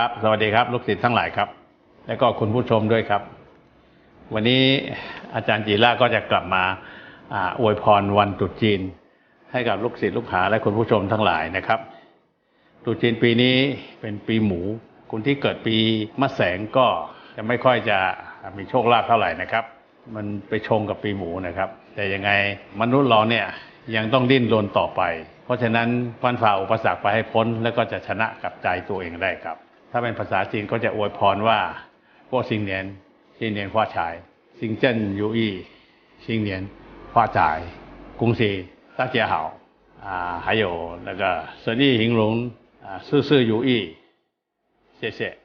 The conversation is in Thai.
ครับ สวัสดีครับ ลูกศิษย์ทั้งหลายครับ และก็คุณผู้ชมด้วยครับ วันนี้อาจารย์จีร่าก็จะกลับมาอาอวยพรวันตรุษจีน ให้กับลูกศิษย์ลูกหาและคุณผู้ชมทั้งหลายนะครับตรุษจีนปีนี้เป็นปีหมูคนที่เกิดปีมะแสงก็จะไม่ค่อยจะมีโชคลาภเท่าไหร่นะครับ มันไปชงกับปีหมูนะครับ แต่ยังไงมนุษย์เราเนี่ยยังต้องดิ้นรนต่อไป เพราะฉะนั้นฟันฝ่าอุปสรรคไปให้พ้นแล้วก็จะชนะกับใจตัวเองได้ครับ ถ้าเป็นภาษาจีนก็จะอวยพรว่าพวกสิงเนียนสิงเนียน花财สิงเจิ้น如意新年发财恭喜大家好啊还有那个生意兴隆啊事事如意谢谢